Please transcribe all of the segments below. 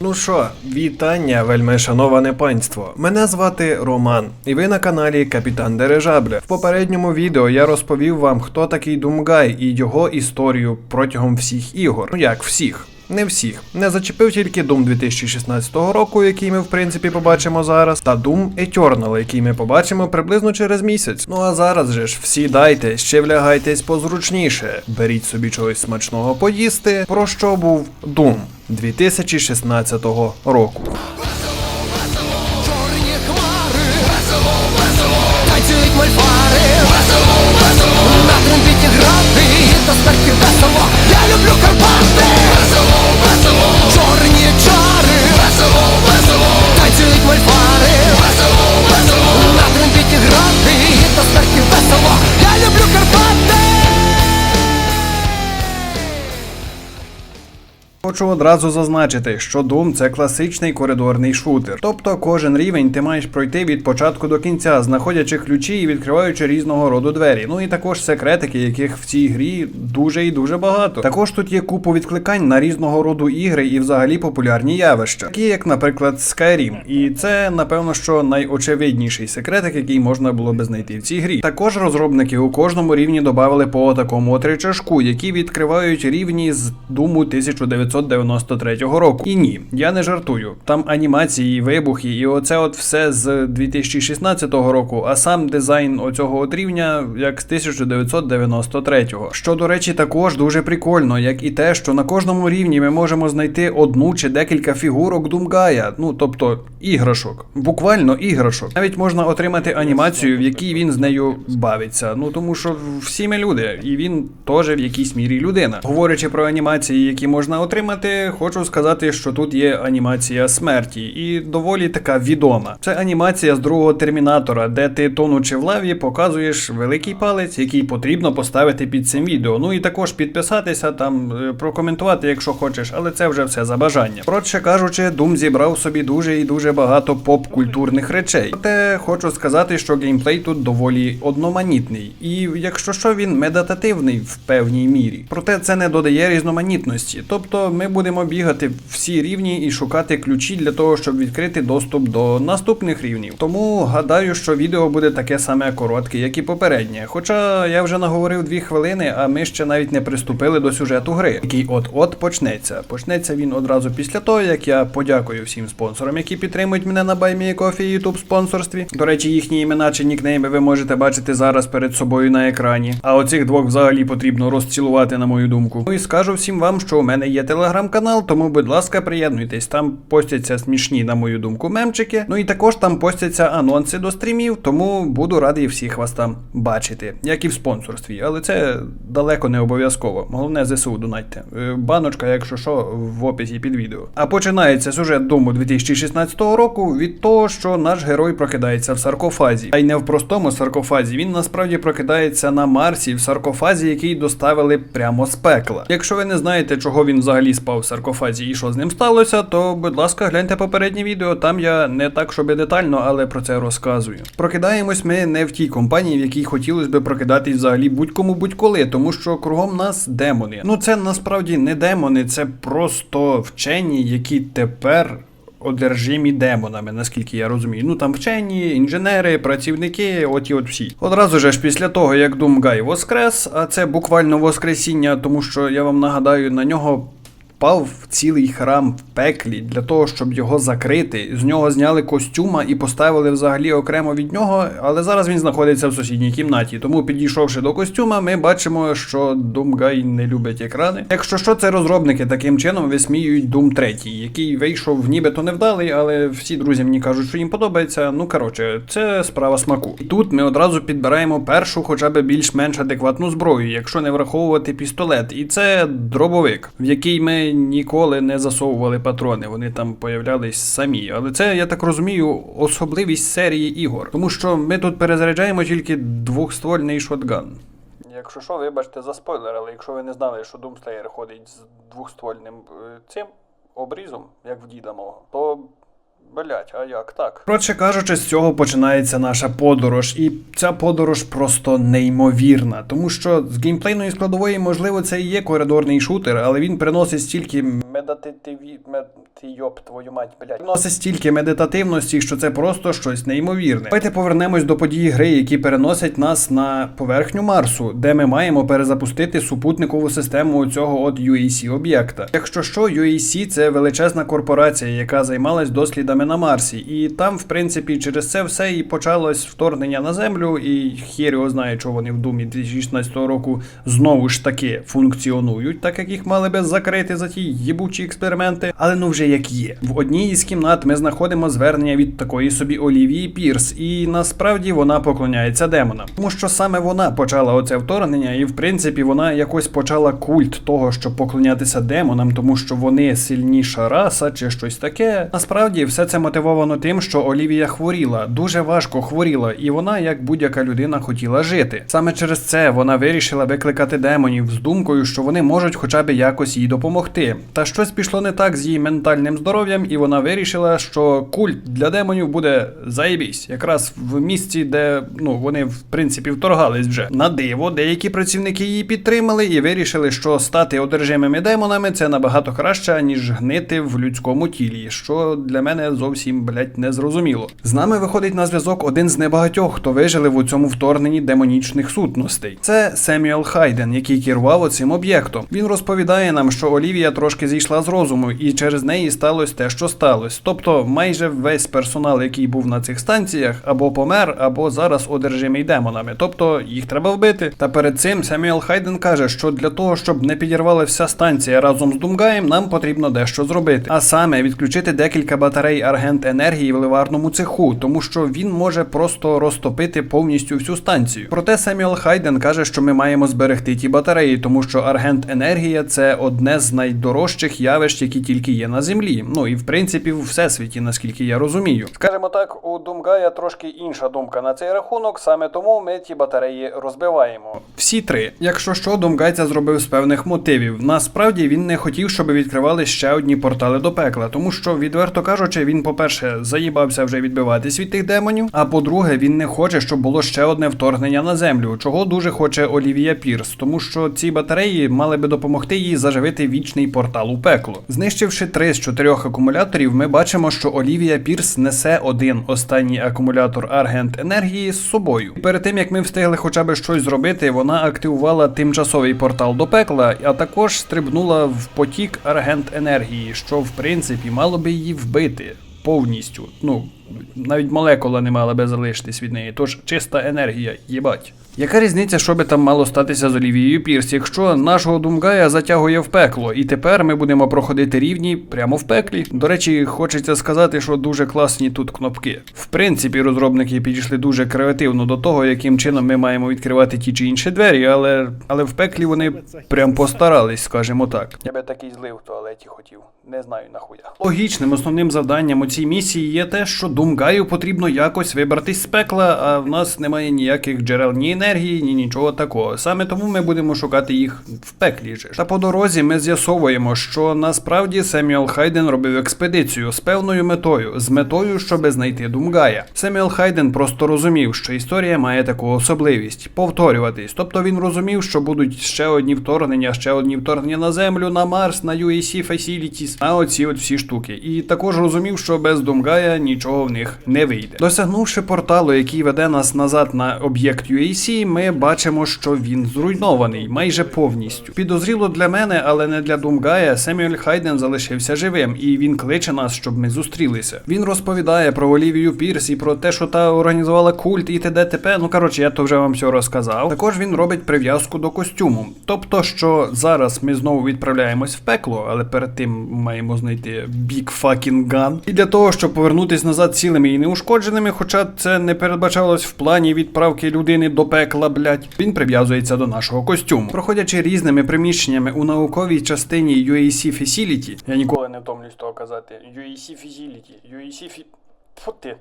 Ну що, вітання, вельми шановане панство. Мене звати Роман, і ви на каналі Капітан Дирижабле. В попередньому відео я розповів вам, хто такий Думгай і його історію протягом всіх ігор. Ну як всіх. Не всіх. Не зачепив тільки Doom 2016 року, який ми в принципі побачимо зараз, та Doom Eternal, який ми побачимо приблизно через місяць. Ну а зараз же ж всі дайте, ще влягайтесь позручніше. Беріть собі чогось смачного поїсти. Про що був Doom 2016 року. Весело, весело. На трембіті грати грати До смерті весело. Я люблю Карпати Хочу одразу зазначити, що Doom це класичний коридорний шутер. Тобто кожен рівень ти маєш пройти від початку до кінця, знаходячи ключі і відкриваючи різного роду двері. Ну і також секретики, яких в цій грі дуже і дуже багато. Також тут є купу відкликань на різного роду ігри і взагалі популярні явища, такі як, наприклад, Skyrim. І це напевно що найочевидніший секретик, який можна було би знайти в цій грі. Також розробники у кожному рівні додали по такому от речашку, які відкривають рівні з Думу 1993 року. І ні, я не жартую. Там анімації, вибухи, і оце от все з 2016 року, а сам дизайн оцього от рівня як з 1993. Що, до речі, також дуже прикольно, як і те, що на кожному рівні ми можемо знайти одну чи декілька фігурок Думгая, ну тобто іграшок, буквально іграшок. Навіть можна отримати анімацію, в якій він з нею бавиться. Ну тому що всі ми люди, і він теж в якійсь мірі людина. Говорячи про анімації, які можна отримати, хочу сказати, що тут є анімація смерті, і доволі така відома. Це анімація з другого термінатора, де ти тонучи в лаві, показуєш великий палець, який потрібно поставити під цим відео. Ну і також підписатися там, е, прокоментувати, якщо хочеш, але це вже все за бажання. Коротше кажучи, Doom зібрав собі дуже і дуже багато поп-культурних речей. Проте хочу сказати, що геймплей тут доволі одноманітний, і якщо що, він медитативний в певній мірі. Проте це не додає різноманітності. Тобто ми будемо бігати всі рівні і шукати ключі для того, щоб відкрити доступ до наступних рівнів. Тому гадаю, що відео буде таке саме коротке, як і попереднє. Хоча я вже наговорив дві хвилини, а ми ще навіть не приступили до сюжету гри, який от-от почнеться. Почнеться він одразу після того, як я подякую всім спонсорам, які підтримують мене на BuyMeACoffee і YouTube спонсорстві. До речі, їхні імена чи нікнейми ви можете бачити зараз перед собою на екрані. А оцих двох взагалі потрібно розцілувати, на мою думку. Ну і скажу всім вам, що у мене є телеграм-канал, тому, будь ласка, приєднуйтесь. Там постяться смішні, на мою думку, мемчики. Ну і також там постяться анонси до стрімів, тому буду радий всіх вас там бачити, як і в спонсорстві. Але це далеко не обов'язково. Головне ЗСУ донатьте. Е, Баночка, якщо що, в описі під відео. А починається сюжет Дому 2016 року від того, що наш герой прокидається в саркофазі. А й не в простому саркофазі. Він насправді прокидається на Марсі в саркофазі, який доставили прямо з пекла. Якщо ви не знаєте, чого він взагалі спав в саркофазі і що з ним сталося, то будь ласка, гляньте попереднє відео. Там я не так, щоб і детально, але про це розказую. Прокидаємось ми не в тій компанії, в якій хотілося би прокидатись взагалі будь-кому будь-коли, тому що кругом нас демони. Ну це насправді не демони, це просто вчені, які тепер. Одержимі демонами, наскільки я розумію. Ну там вчені, інженери, працівники, оті от всі. Одразу ж після того, як Думгай воскрес, а це буквально воскресіння, тому що я вам нагадаю, на нього впав цілий храм в пеклі для того, щоб його закрити. З нього зняли костюма і поставили взагалі окремо від нього, але зараз він знаходиться в сусідній кімнаті. Тому, підійшовши до костюма, ми бачимо, що Думгай не любить екрани. Якщо що, це розробники таким чином висміюють Doom 3, який вийшов нібито невдалий, але всі друзі мені кажуть, що їм подобається. Ну коротше, це справа смаку. І тут ми одразу підбираємо першу, хоча б більш-менш адекватну зброю, якщо не враховувати пістолет. І це дробовик, в який ми ніколи не засовували патрони. Вони там появлялись самі. Але це, я так розумію, особливість серії ігор. Тому що ми тут перезаряджаємо тільки двохствольний шотган. Якщо що, вибачте за спойлер, але якщо ви не знали, що Doomslayer ходить з двохствольним е, цим обрізом, як в діда мого, то Блять, а як так? Коротше кажучи, з цього починається наша подорож, і ця подорож просто неймовірна, тому що з геймплейної складової, можливо, це і є коридорний шутер, але він приносить стільки медитативі... Мед... Йоп, твою мать, блядь. Приносить стільки медитативності, що це просто щось неймовірне. Давайте повернемось до подій гри, які переносять нас на поверхню Марсу, де ми маємо перезапустити супутникову систему цього от UAC об'єкта. Якщо що, UAC це величезна корпорація, яка займалась дослідами на Марсі, і там, в принципі, через це все і почалось вторгнення на землю, і хір знає, що вони в думі 2016 року знову ж таки функціонують, так як їх мали би закрити за ті їбучі експерименти. Але ну вже як є. В одній із кімнат ми знаходимо звернення від такої собі Олівії Пірс, і насправді вона поклоняється демонам, тому що саме вона почала оце вторгнення, і в принципі вона якось почала культ того, щоб поклонятися демонам, тому що вони сильніша раса чи щось таке. Насправді все це мотивовано тим, що Олівія хворіла, дуже важко хворіла, і вона, як будь-яка людина, хотіла жити. Саме через це вона вирішила викликати демонів з думкою, що вони можуть хоча б якось їй допомогти. Та щось пішло не так з її ментальним здоров'ям, і вона вирішила, що культ для демонів буде заєбісь, якраз в місці, де ну вони в принципі вторгались вже. На диво, деякі працівники її підтримали і вирішили, що стати одержимими демонами це набагато краще, ніж гнити в людському тілі, що для мене зовсім блять не зрозуміло. З нами виходить на зв'язок один з небагатьох, хто вижили у цьому вторгненні демонічних сутностей. Це Семюел Хайден, який керував оцим об'єктом. Він розповідає нам, що Олівія трошки зійшла з розуму, і через неї сталося те, що сталося. Тобто, майже весь персонал, який був на цих станціях, або помер, або зараз одержимий демонами. Тобто їх треба вбити. Та перед цим Семюел Хайден каже, що для того, щоб не підірвала вся станція разом з Думгаєм, нам потрібно дещо зробити. А саме відключити декілька батарей аргент енергії в ливарному цеху, тому що він може просто розтопити повністю всю станцію. Проте Семюел Хайден каже, що ми маємо зберегти ті батареї, тому що аргент енергія це одне з найдорожчих явищ, які тільки є на землі. Ну і в принципі в всесвіті, наскільки я розумію. Скажімо так, у Думгая трошки інша думка на цей рахунок, саме тому ми ті батареї розбиваємо. Всі три. Якщо що, Думгай це зробив з певних мотивів. Насправді він не хотів, щоб відкривали ще одні портали до пекла, тому що, відверто кажучи, він, по-перше, заїбався вже відбиватись від тих демонів. А по-друге, він не хоче, щоб було ще одне вторгнення на землю, чого дуже хоче Олівія Пірс, тому що ці батареї мали би допомогти їй заживити вічний портал у пекло. Знищивши три з чотирьох акумуляторів, ми бачимо, що Олівія Пірс несе один останній акумулятор аргент енергії з собою. І перед тим як ми встигли хоча б щось зробити, вона активувала тимчасовий портал до пекла, а також стрибнула в потік аргент енергії, що в принципі мало би її вбити повністю. Ну навіть молекула не мала би залишитись від неї, тож чиста енергія, їбать. Яка різниця, що би там мало статися з Олівією Пірс, якщо нашого Думгая затягує в пекло, і тепер ми будемо проходити рівні прямо в пеклі. До речі, хочеться сказати, що дуже класні тут кнопки. В принципі, розробники підійшли дуже креативно до того, яким чином ми маємо відкривати ті чи інші двері, але, але в пеклі вони прям постарались, скажімо так. Я би такий злив в туалеті хотів. Не знаю нахуя. Логічним основним завданням у цій місії є те, що Думгаю потрібно якось вибратись з пекла, а в нас немає ніяких джерел ні енергії, ні нічого такого. Саме тому ми будемо шукати їх в пеклі же. Та по дорозі ми з'ясовуємо, що насправді Семюел Хайден робив експедицію з певною метою, з метою, щоб знайти Думгая. Семюел Хайден просто розумів, що історія має таку особливість повторюватись. Тобто він розумів, що будуть ще одні вторгнення, ще одні вторгнення на землю, на Марс, на UAC Facilities, а оці от всі штуки. І також розумів, що без Думгая нічого в них не вийде. Досягнувши порталу, який веде нас назад на об'єкт UAC, ми бачимо, що він зруйнований майже повністю. Підозріло для мене, але не для Думгая, Семюель Хайден залишився живим, і він кличе нас, щоб ми зустрілися. Він розповідає про Олівію Пірс і про те, що та організувала культ і т.д. т.п. Ну коротше, я то вже вам все розказав. Також він робить прив'язку до костюму. Тобто, що зараз ми знову відправляємось в пекло, але перед тим маємо знайти Big Fucking Gun. І для того, щоб повернутись назад цілими і неушкодженими, хоча це не передбачалось в плані відправки людини до пекла, блять, він прив'язується до нашого костюму. Проходячи різними приміщеннями у науковій частині UAC Facility, я ніколи не втомлюсь того казати. UAC Facility, UAC ти.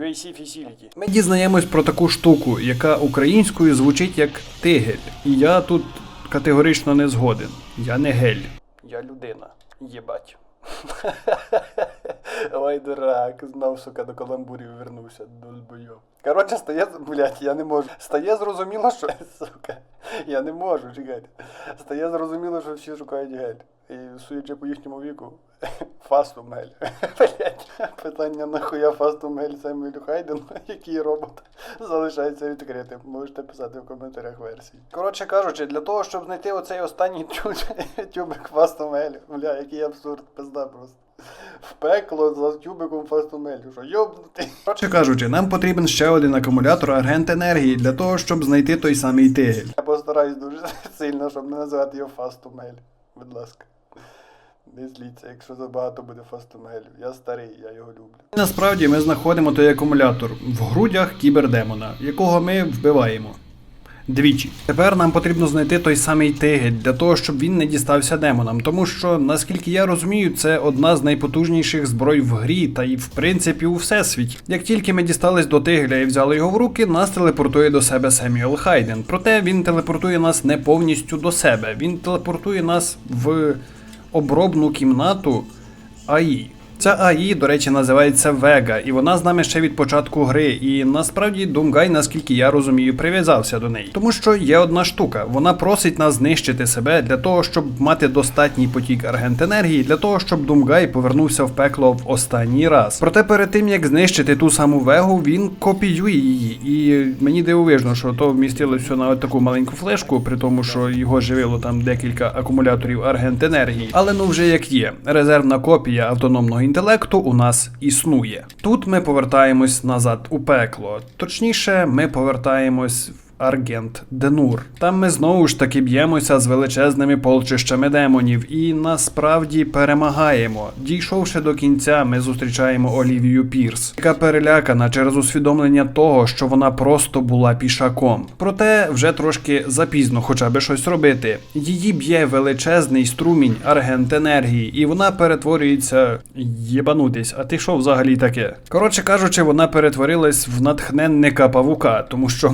UAC Facility. Ми дізнаємось про таку штуку, яка українською звучить як тигель. І я тут категорично не згоден. Я не гель. Я людина. Єбать. Ой, дурак, знов, сука, до каламбурів вернувся, дульбойоб. Коротше, стає, блядь, я не можу. Стає зрозуміло, що, сука, я не можу, чекайте. Стає зрозуміло, що всі шукають гель. І судячи по їхньому віку, фастум гель. Питання нахуя фастум гель Семюелю Хайдену, який робот, залишається відкритим. Можете писати в коментарях версії. Коротше кажучи, для того, щоб знайти оцей останній тю- тюбик фастум гелю, бля, який абсурд, пизда просто. В пекло за тюбиком фастумелю, що йобнутий. Коротше кажучи, нам потрібен ще один акумулятор аргент енергії для того, щоб знайти той самий тигель. Я постараюсь дуже сильно, щоб не називати його фастумель. Будь ласка. Не зліться, якщо забагато буде фастумелю. Я старий, я його люблю. Насправді ми знаходимо той акумулятор в грудях кібердемона, якого ми вбиваємо. Двічі. Тепер нам потрібно знайти той самий тигель для того, щоб він не дістався демонам. Тому що, наскільки я розумію, це одна з найпотужніших зброй в грі та й в принципі у всесвіті. Як тільки ми дістались до тигеля і взяли його в руки, нас телепортує до себе Семюел Хайден. Проте він телепортує нас не повністю до себе. Він телепортує нас в обробну кімнату АІ. Ця АІ, до речі, називається Вега, і вона з нами ще від початку гри. І насправді Думгай, наскільки я розумію, прив'язався до неї. Тому що є одна штука: вона просить нас знищити себе для того, щоб мати достатній потік аргент енергії, для того, щоб Думгай повернувся в пекло в останній раз. Проте перед тим як знищити ту саму вегу, він копіює її. І мені дивовижно, що то вмістилося на таку маленьку флешку, при тому, що його живило там декілька акумуляторів аргент енергії. Але ну вже як є, резервна копія автономного інтелекту у нас існує. Тут ми повертаємось назад у пекло. Точніше, ми повертаємось в. Аргент Денур. Там ми знову ж таки б'ємося з величезними полчищами демонів і насправді перемагаємо. Дійшовши до кінця, ми зустрічаємо Олівію Пірс, яка перелякана через усвідомлення того, що вона просто була пішаком. Проте вже трошки запізно хоча би щось робити. Її б'є величезний струмінь аргент енергії, і вона перетворюється єбанутись. А ти що взагалі таке? Коротше кажучи, вона перетворилась в натхненника павука, тому що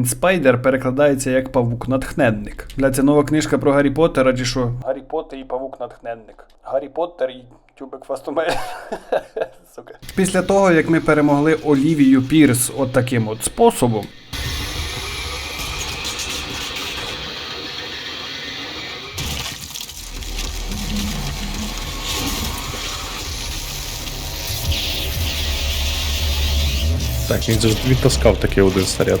Mastermind Spider перекладається як павук-натхненник. Бля, це нова книжка про Гаррі Поттера, чи що? Гаррі Поттер і павук-натхненник. Гаррі Поттер і тюбик фастумель. Сука. Після того, як ми перемогли Олівію Пірс от таким от способом. Так, він відтаскав такий один снаряд.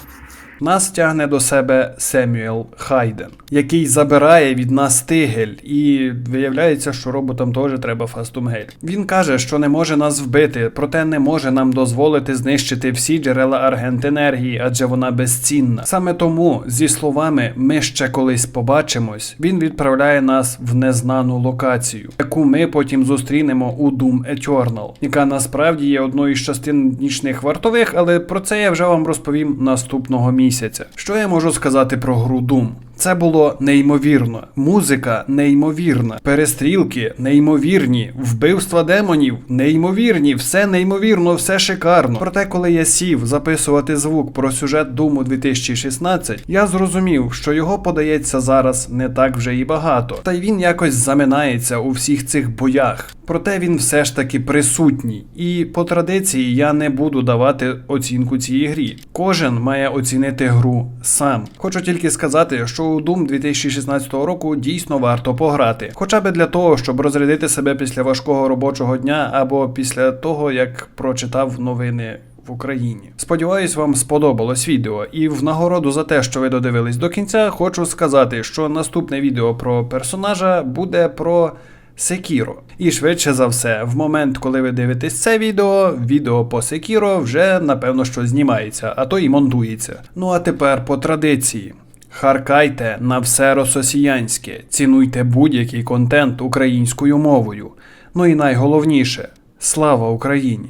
Нас тягне до себе Семюел Хайден, який забирає від нас тигель, і виявляється, що роботам теж треба фастумгель. Він каже, що не може нас вбити, проте не може нам дозволити знищити всі джерела аргент енергії, адже вона безцінна. Саме тому, зі словами ми ще колись побачимось, він відправляє нас в незнану локацію, яку ми потім зустрінемо у Doom Eternal, яка насправді є одною з частин нічних вартових, але про це я вже вам розповім наступного місяця. Що я можу сказати про гру Doom? Це було неймовірно. Музика неймовірна, перестрілки неймовірні, вбивства демонів неймовірні, все неймовірно, все шикарно. Проте, коли я сів записувати звук про сюжет Думу 2016, я зрозумів, що його подається зараз не так вже і багато. Та й він якось заминається у всіх цих боях. Проте він все ж таки присутній. І по традиції я не буду давати оцінку цій грі. Кожен має оцінити гру сам. Хочу тільки сказати, що у Doom 2016 року дійсно варто пограти, хоча б для того, щоб розрядити себе після важкого робочого дня або після того, як прочитав новини. В Україні. Сподіваюсь, вам сподобалось відео, і в нагороду за те, що ви додивились до кінця, хочу сказати, що наступне відео про персонажа буде про Секіро. І швидше за все, в момент, коли ви дивитесь це відео, відео по Секіро вже напевно що знімається, а то і монтується. Ну а тепер по традиції. Харкайте на все рососіянське, цінуйте будь-який контент українською мовою. Ну і найголовніше слава Україні!